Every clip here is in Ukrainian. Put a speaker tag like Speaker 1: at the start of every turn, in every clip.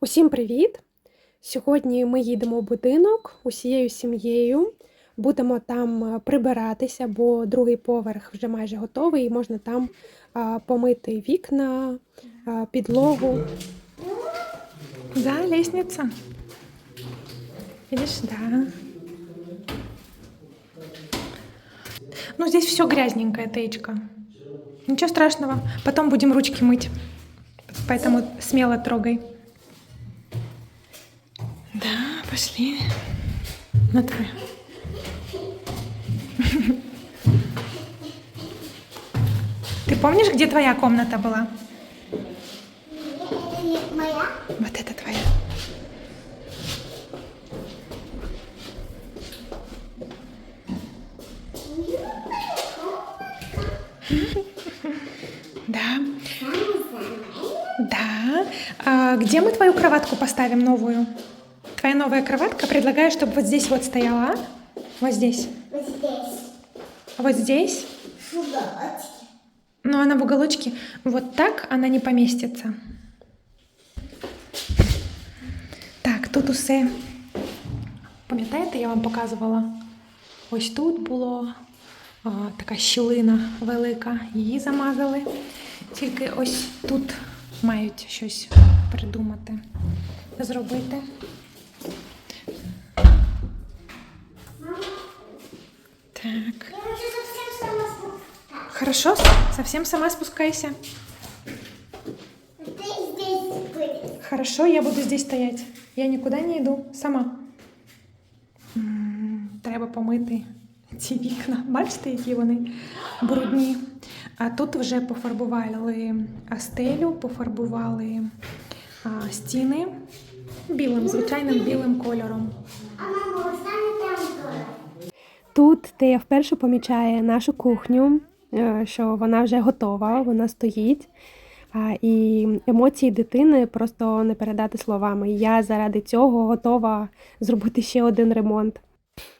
Speaker 1: Усім привіт! Сьогодні ми їдемо в будинок усією сім'єю. Будемо там е, прибиратися, бо другий поверх вже майже готовий, і можна там помити вікна, підлогу.
Speaker 2: Да, лестница. Видишь, да. Ну, здесь все грязненькое, Таечка. Ничего страшного. Потом будем ручки мыть. Поэтому смело трогай. Да, пошли. На твою. Ты помнишь, где твоя комната была?
Speaker 3: Это не моя?
Speaker 2: Вот это твоя. Да, да. А где мы твою кроватку поставим новую? Твоя новая кроватка предлагаю, чтобы вот здесь вот стояла. а? Вот здесь.
Speaker 3: Вот здесь.
Speaker 2: Вот здесь.
Speaker 3: В уголочке.
Speaker 2: Но она в уголочке. Вот так она не поместится. Так, тут усе. Пам'ятаєте, я вам показувала? Ось тут було а, така щілина велика, її замазали. Тільки ось тут мають щось придумати, зробити. Так.
Speaker 3: Я хочу совсем сама спуститься.
Speaker 2: Хорошо, совсем сама спускайся.
Speaker 3: Ты здесь будешь.
Speaker 2: Хорошо, я буду здесь стоять. Я нікуди не йду сама. М, Треба помити ці вікна. Бачите, які вони брудні. А тут вже пофарбували а, стелю, пофарбували а, стіни білим, звичайним білим кольором.
Speaker 3: А мама, останется там тоже.
Speaker 1: Тут Тея вперше помічає нашу кухню, е, що вона вже готова, вона стоїть. І емоції дитини просто не передати словами. Я заради цього готова зробити ще один ремонт.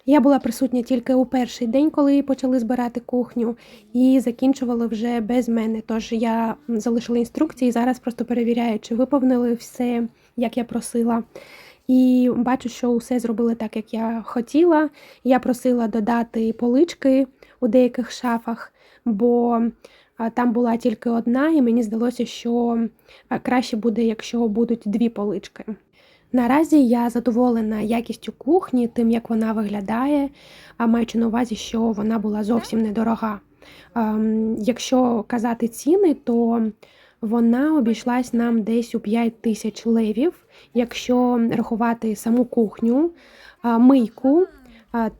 Speaker 1: Я була присутня тільки у перший день, коли почали збирати кухню, і закінчували вже без мене. Тож я залишила інструкції і зараз просто перевіряю, чи виповнили все, як я просила. І бачу, що усе зробили так, як я хотіла. Я просила додати полички у деяких шафах, бо там була тільки одна, і мені здалося, що краще буде, якщо будуть дві полички. Наразі я задоволена якістю кухні, тим, як вона виглядає, а маючи на увазі, що вона була зовсім недорога. Ем, Якщо казати ціни, то вона обійшлась нам десь у 5 тисяч левів, якщо рахувати саму кухню, мийку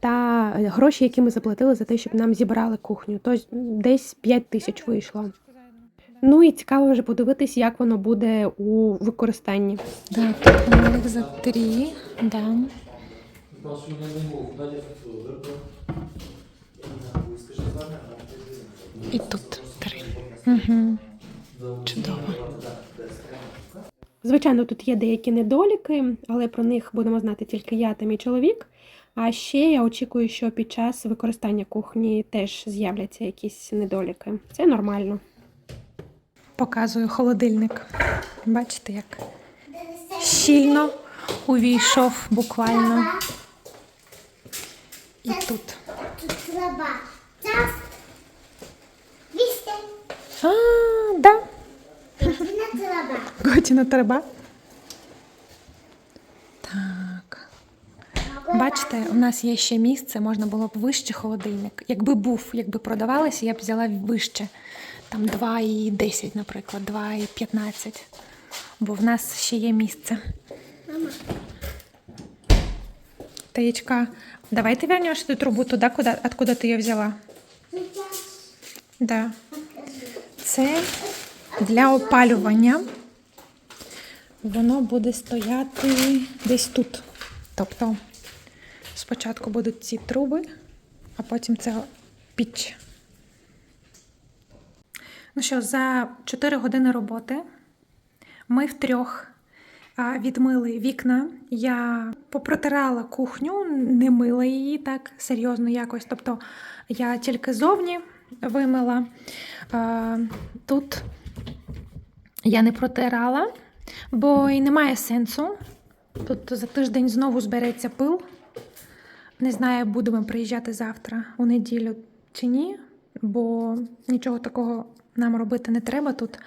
Speaker 1: та гроші, які ми заплатили за те, щоб нам зібрали кухню. Тобто десь 5 тисяч вийшло. Ну і цікаво вже подивитись, як воно буде у використанні.
Speaker 2: Тут за три. Да. І тут три. Угу. Чудово.
Speaker 1: Звичайно, тут є деякі недоліки, але про них будемо знати тільки я та мій чоловік. А ще я очікую, що під час використання кухні теж з'являться якісь недоліки. Це нормально.
Speaker 2: Показую холодильник. Бачите, як щільно увійшов буквально. І тут.
Speaker 3: Тут слаба. Час. Вісте.
Speaker 2: А, да. Готіна треба. Так. Бачите, у нас є ще місце, можна було б вище холодильник. Якби був, якби продавалися, я б взяла вище. Там 2,10, наприклад, 2,15. Бо в нас ще є місце.
Speaker 3: Мама.
Speaker 2: Таєчка, давай ти вернеш эту трубу туди, куди, откуда ти її взяла.
Speaker 3: Сейчас.
Speaker 2: Да. Це для опалювання. Воно буде стояти десь тут. Тобто спочатку будуть ці труби, а потім це піч. Ну що, за 4 години роботи ми втрьох відмили вікна. Я попротирала кухню, не мила її так серйозно якось. Тобто я тільки зовні вимила. Тут я не протирала, бо і немає сенсу. Тут за тиждень знову збереться пил. Не знаю, будемо приїжджати завтра у неділю чи ні, бо нічого такого нам робити не треба тут.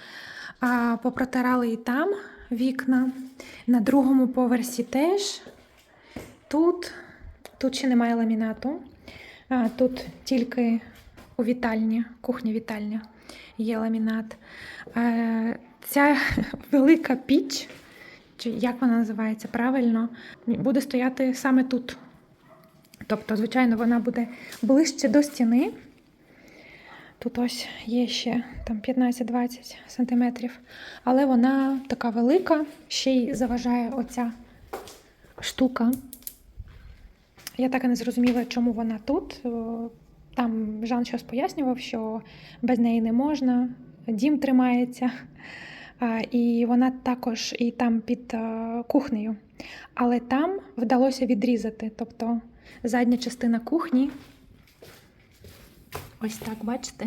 Speaker 2: А попротирали і там вікна. На другому поверсі теж. Тут, тут ще немає ламінату. Тут тільки у вітальні, кухня-вітальня є ламінат. Е, Ця велика піч, чи як вона називається правильно, буде стояти саме тут. Тобто, звичайно, вона буде ближче до стіни. Тут ось є ще там 15-20 сантиметрів, але вона така велика, ще й заважає оця штука. Я так і не зрозуміла, чому вона тут. Там Жан щось пояснював, що без неї не можна, дім тримається. І вона також і там під е, кухнею. Але там вдалося відрізати. Тобто задня частина кухні. Ось так, бачите?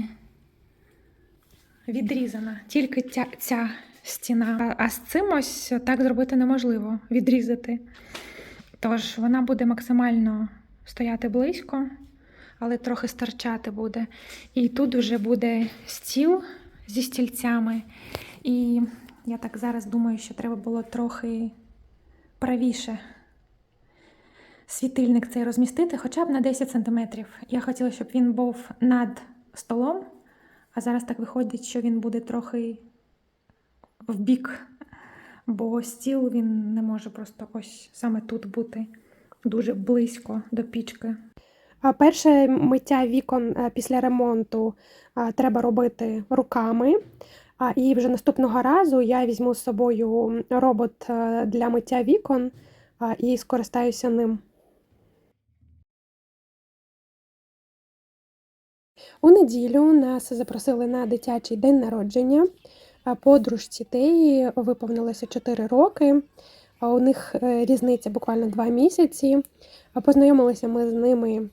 Speaker 2: Відрізана. Тільки ця, ця стіна. А з цим ось так зробити неможливо відрізати. Тож вона буде максимально стояти близько, але трохи старчати буде. І тут вже буде стіл зі стільцями. І я так зараз думаю, що треба було трохи правіше світильник цей розмістити хоча б на 10 см. Я хотіла, щоб він був над столом, а зараз так виходить, що він буде трохи в бік, бо стіл він не може просто ось саме тут бути дуже близько до пічки.
Speaker 1: Перше миття вікон е, після ремонту а, треба робити руками. А, і вже наступного разу я візьму з собою робот е, для миття вікон і скористаюся ним. У неділю нас запросили на дитячий день народження. Подружці Теї виповнилося 4 роки. У них е, різниця буквально 2 місяці. Познайомилися ми з ними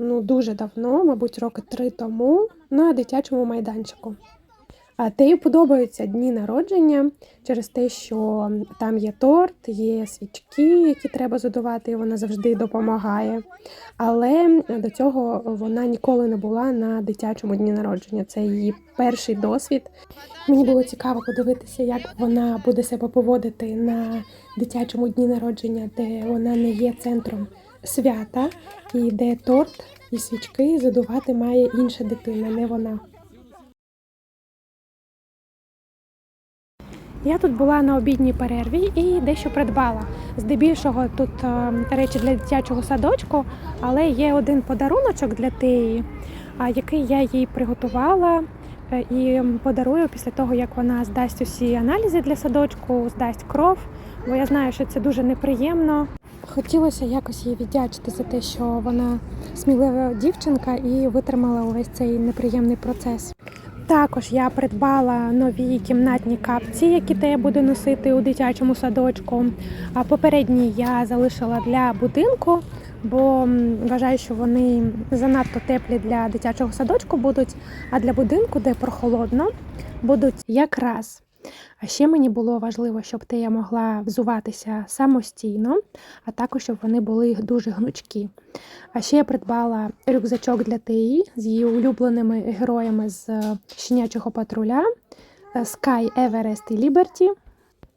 Speaker 1: ну, дуже давно, мабуть, роки три тому, на дитячому майданчику. А Теї подобаються дні народження через те, що там є торт, є свічки, які треба задувати, і вона завжди допомагає. Але до цього вона ніколи не була на дитячому дні народження. Це її перший досвід. Мені було цікаво подивитися, як вона буде себе поводити на дитячому дні народження, де вона не є центром свята, і де торт і свічки задувати має інша дитина, не вона. Я тут була на обідній перерві і дещо придбала. Здебільшого тут е, речі для дитячого садочку, але є один подаруночок для Теї, який я їй приготувала е, і подарую після того, як вона здасть усі аналізи для садочку, здасть кров, бо я знаю, що це дуже неприємно. Хотілося якось їй віддячити за те, що вона смілива дівчинка і витримала увесь цей неприємний процес. Також я придбала нові кімнатні капці, які те я буду носити у дитячому садочку. А попередні я залишила для будинку, бо вважаю, що вони занадто теплі для дитячого садочку будуть, а для будинку, де прохолодно, будуть якраз. А ще мені було важливо, щоб Тея могла взуватися самостійно, а також щоб вони були дуже гнучкі. А ще я придбала рюкзачок для Теї з її улюбленими героями з е, щенячого патруля е, Sky, Everest і Liberty.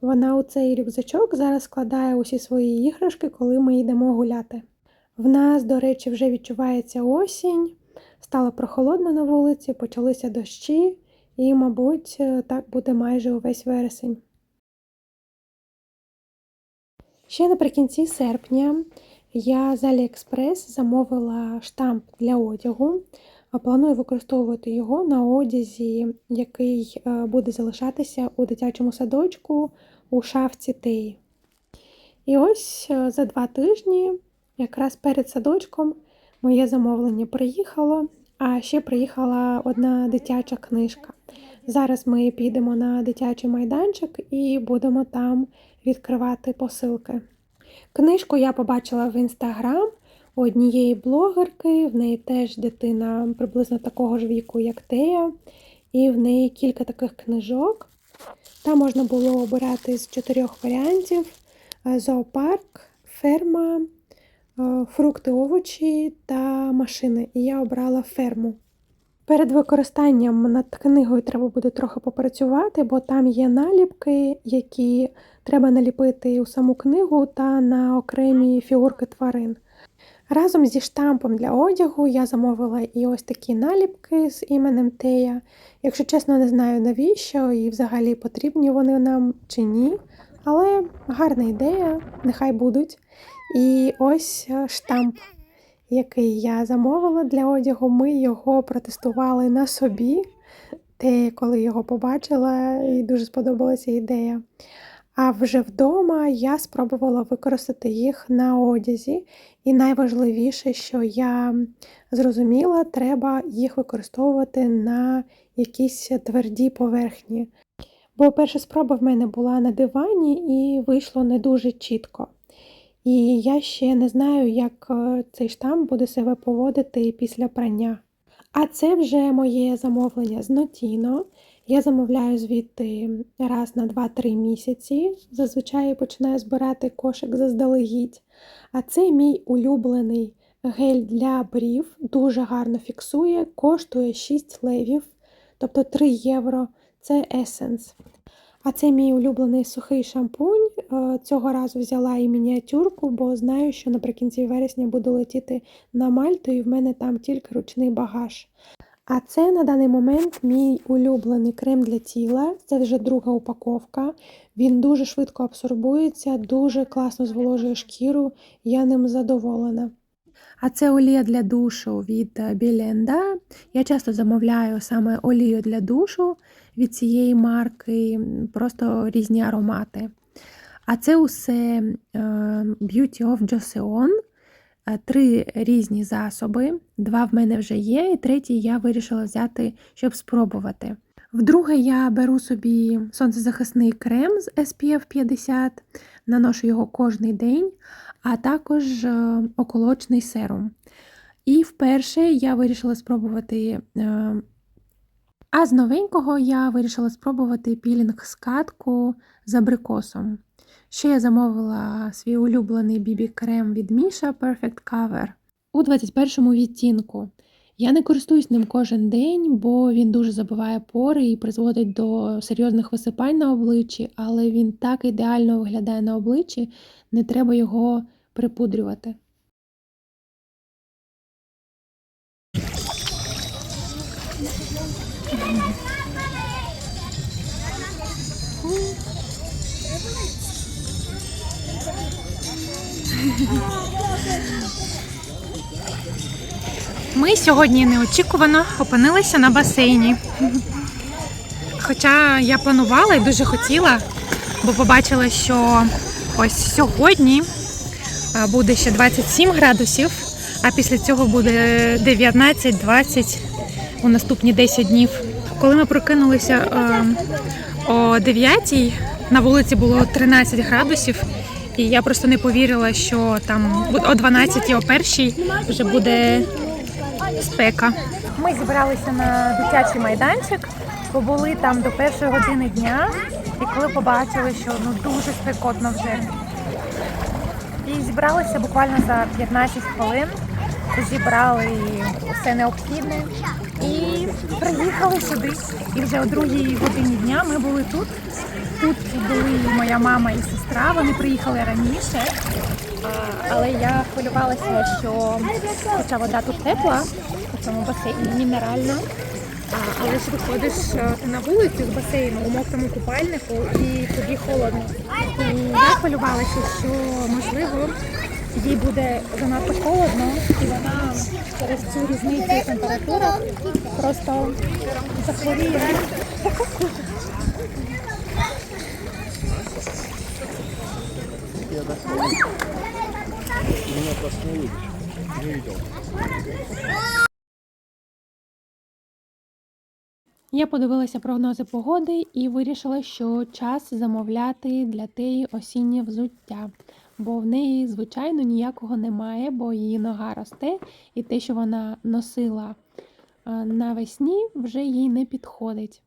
Speaker 1: Вона у цей рюкзачок зараз складає усі свої іграшки, коли ми йдемо гуляти. В нас, до речі, вже відчувається осінь, стало прохолодно на вулиці, почалися дощі, і, мабуть, е, так буде майже увесь вересень. Ще наприкінці серпня я з AliExpress замовила штамп для одягу. Планую використовувати його на одязі, який е, буде залишатися у дитячому садочку у шафці Теї. І ось е, за два тижні, якраз перед садочком, моє замовлення приїхало, а ще приїхала одна дитяча книжка. Зараз ми підемо на дитячий майданчик і будемо там відкривати посилки. Книжку я побачила в інстаграм у однієї блогерки, в неї теж дитина приблизно такого ж віку, як Тея, і в неї кілька таких книжок. Там можна було обирати з чотирьох варіантів: е, зоопарк, ферма, е, фрукти, овочі та машини. І я обрала ферму. Перед використанням над книгою треба буде трохи попрацювати, бо там є наліпки, які треба наліпити у саму книгу та на окремі фігурки тварин. Разом зі штампом для одягу я замовила і ось такі наліпки з іменем Тея. Якщо чесно, не знаю навіщо і взагалі потрібні вони нам чи ні. Але гарна ідея, нехай будуть. І ось е, штамп, який я замовила для одягу. Ми його протестували на собі. Те, коли його побачила, і дуже сподобалася ідея. А вже вдома я спробувала використати їх на одязі. І найважливіше, що я зрозуміла, треба їх використовувати на якісь тверді поверхні. Бо перша спроба в мене була на дивані і вийшло не дуже чітко. І я ще не знаю, як е, цей штамп буде себе поводити після прання. А це вже моє замовлення з Notino. Я замовляю звідти раз на 2-3 місяці. Зазвичай починаю збирати кошик заздалегідь. А це мій улюблений гель для брів, дуже гарно фіксує, коштує 6 левів, тобто 3 євро. Це Essence. А це мій улюблений сухий шампунь. Е, Цього разу взяла і мініатюрку, бо знаю, що наприкінці вересня буду летіти на Мальту, і в мене там тільки ручний багаж. А це на даний момент мій улюблений крем для тіла. Це вже друга упаковка. Він дуже швидко абсорбується, дуже класно зволожує шкіру. Я ним задоволена. А це олія для душу від Біленда. Я часто замовляю саме олію для душу від цієї марки, просто різні аромати. А це усе е, Beauty of Joseon. Е, Три різні засоби. Два в мене вже є, і третій я вирішила взяти, щоб спробувати. Вдруге, я беру собі сонцезахисний крем з SPF 50, наношу його кожний день, а також е, околочний серум. І вперше я вирішила спробувати. е, А з новенького я вирішила спробувати пілінг скатку з абрикосом. Ще я замовила свій улюблений бібі-крем від Міша Perfect Cover у 21 відтінку. Я не користуюсь ним кожен день, бо він дуже забиває пори і призводить до серйозних висипань на обличчі, але він так ідеально виглядає на обличчі, не треба його припудрювати.
Speaker 2: Ми сьогодні неочікувано опинилися на басейні. Хоча я планувала і дуже хотіла, бо побачила, що ось сьогодні буде ще 27 градусів, а після цього буде 19-20 у наступні 10 днів. Коли ми прокинулися е, о 9 на вулиці було 13 градусів, і я просто не повірила, що там о 12 о 1 вже буде спека. Ми зібралися на дитячий майданчик, побули там до першої години дня, і коли побачили, що ну дуже спекотно вже. І зібралися буквально за 15 хвилин. Зібрали все необхідне і приїхали сюди. І вже о другій годині дня ми були тут. Тут були моя мама і сестра. Вони приїхали раніше. А, Але я хвилювалася, що хоча вода тут тепла, у цьому басейні мінеральна. Але ж виходиш е, на вулицю з басейну у мокрому купальнику і тобі холодно. І я хвилювалася, що можливо їй буде занадто холодно, і вона через цю різницю температури просто захворіє.
Speaker 1: Я подивилася прогнози погоди і вирішила, що час замовляти для теї осіннє взуття, бо в неї, звичайно, ніякого немає, бо її нога росте, і те, що вона носила навесні, вже їй не підходить.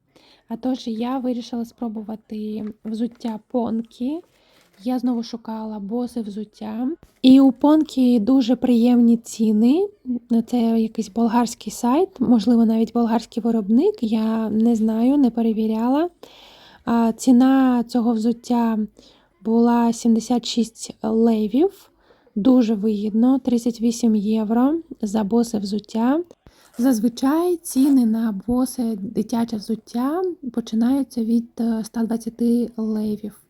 Speaker 4: А тож я вирішила спробувати взуття понкі. Я знову шукала боси взуття. І у понкі дуже приємні ціни. Це якийсь болгарський сайт, можливо, навіть болгарський виробник. Я не знаю, не перевіряла. Ціна цього взуття була 76 левів. Дуже вигідно, 38 євро за босе взуття. Зазвичай ціни на босе дитяче взуття починаються від е, 120 левів,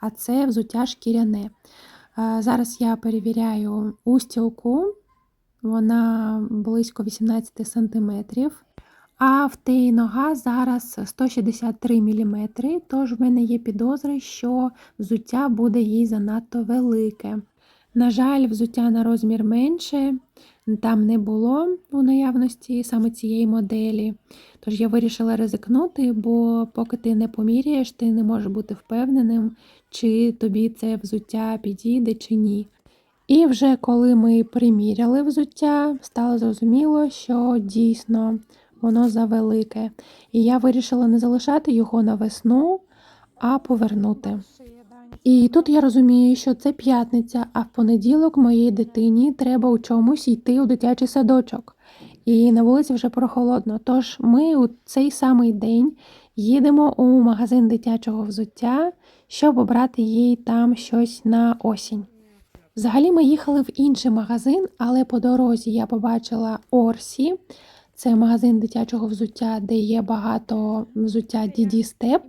Speaker 4: а це взуття шкіряне. Зараз я перевіряю устілку, вона близько 18 сантиметрів. А в тієї нога зараз 163 мм, тож в мене є підозри, що взуття буде їй занадто велике. На жаль, взуття на розмір менше там не було у наявності саме цієї моделі. Тож я вирішила ризикнути, бо поки ти не поміряєш, ти не можеш бути впевненим, чи тобі це взуття підійде чи ні. І вже коли ми приміряли взуття, стало зрозуміло, що дійсно воно завелике. І я вирішила не залишати його на весну, а повернути. І тут я розумію, що це п'ятниця, а в понеділок моїй дитині треба у чомусь йти у дитячий садочок. І на вулиці вже прохолодно. Тож ми у цей самий день їдемо у магазин дитячого взуття, щоб обрати їй там щось на осінь. Взагалі ми їхали в інший магазин, але по дорозі я побачила Орсі. Це магазин дитячого взуття, де є багато взуття DD Step,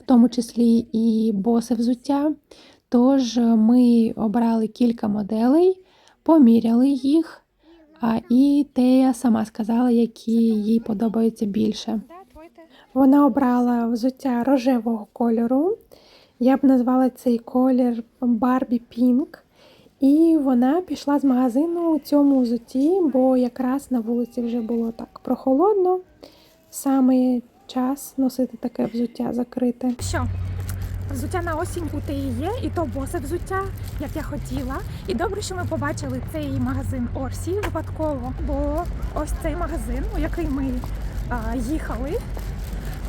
Speaker 4: в тому числі і босе взуття. Тож ми обрали кілька моделей, поміряли їх, а і Тея сама сказала, які їй подобаються більше. Вона обрала взуття рожевого кольору. Я б назвала цей колір Barbie Pink. І вона пішла з магазину у цьому взутті, бо якраз на вулиці вже було так прохолодно. Саме час носити таке взуття закрите.
Speaker 1: Що? Взуття на осінь у теї є, і то босе взуття, як я хотіла. І добре, що ми побачили цей магазин Орсі випадково, бо ось цей магазин, у який ми а, їхали,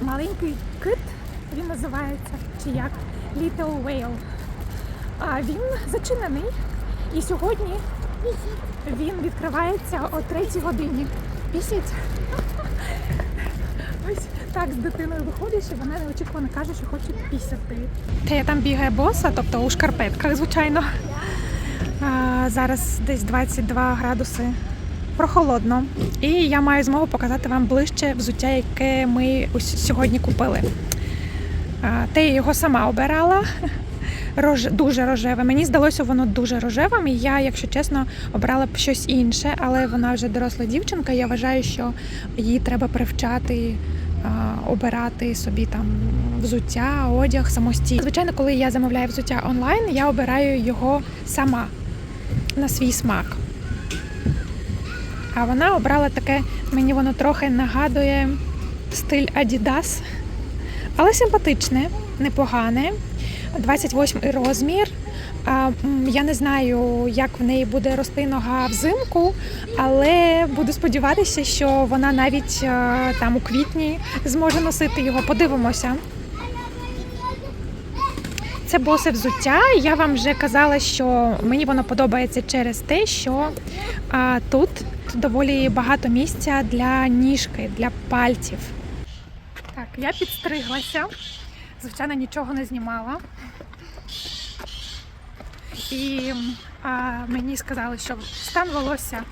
Speaker 1: маленький кит, він називається, чи як Little Whale. А він зачинений. І сьогодні він відкривається о 3 годині. Пісять. Ось так з дитиною виходиш, і вона неочікувано каже, що хоче пісяти. Та я там бігає боса, тобто у шкарпетках, звичайно. А, зараз десь 22 градуси. Прохолодно. І я маю змогу показати вам ближче взуття, яке ми сьогодні купили. Те я його сама обирала. Рож... Дуже рожеве. Мені здалося воно дуже рожевим. І я, якщо чесно, обрала б щось інше, але вона вже доросла дівчинка. Я вважаю, що їй треба привчати обирати собі там взуття, одяг самостійно. Звичайно, коли я замовляю взуття онлайн, я обираю його сама на свій смак. А вона обрала таке, мені воно трохи нагадує стиль Adidas, але симпатичне, непогане. 28 розмір. Я не знаю, як в неї буде рости нога взимку, але буду сподіватися, що вона навіть е, там у квітні зможе носити його. Подивимося. Це босе взуття. Я вам вже казала, що мені воно подобається через те, що а, тут доволі багато місця для ніжки, для пальців. Так, я підстриглася. Звичайно, нічого не знімала. І а, мені сказали, що стан волосся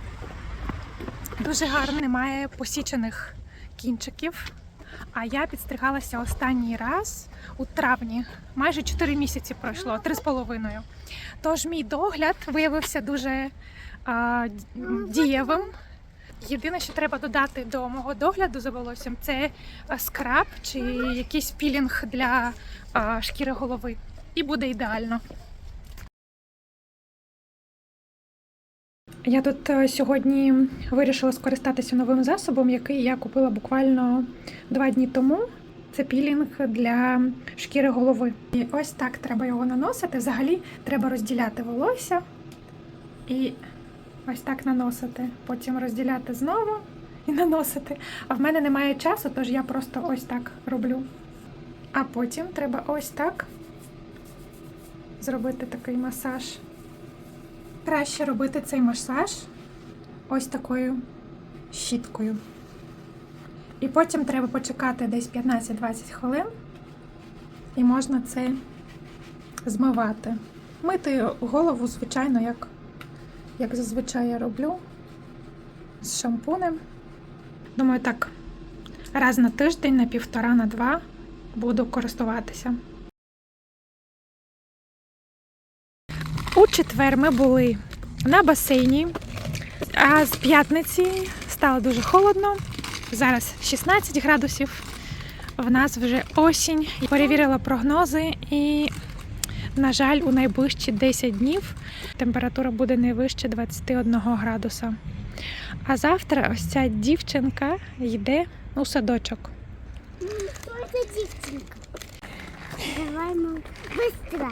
Speaker 1: дуже гарний, немає посічених кінчиків. А я підстригалася останній раз у травні. Майже 4 місяці пройшло, 3,5. Тож мій догляд виявився дуже а, дієвим. Єдине, що треба додати до мого догляду за волоссям, це скраб чи якийсь пілінг для а, шкіри голови. І буде ідеально. Я тут е, сьогодні вирішила скористатися новим засобом, який я купила буквально два дні тому. Це пілінг для шкіри голови. І ось так треба його наносити. Взагалі треба розділяти волосся і ось так наносити. Потім розділяти знову і наносити. А в мене немає часу, тож я просто ось так роблю. А потім треба ось так зробити такий масаж. Краще робити цей масаж ось такою щіткою. І потім треба почекати десь 15-20 хвилин, і можна це змивати. Мити голову, звичайно, як, як зазвичай я роблю з шампунем. Думаю, так, раз на тиждень, на півтора, на два буду користуватися. Четвер ми були на басейні, а з п'ятниці стало дуже холодно. Зараз 16 градусів. В нас вже осінь. Перевірила прогнози і, на жаль, у найближчі 10 днів температура буде не вище 21 градуса. А завтра ось ця дівчинка йде у садочок.
Speaker 3: Кто эта девчонка? Давай, мам, быстро.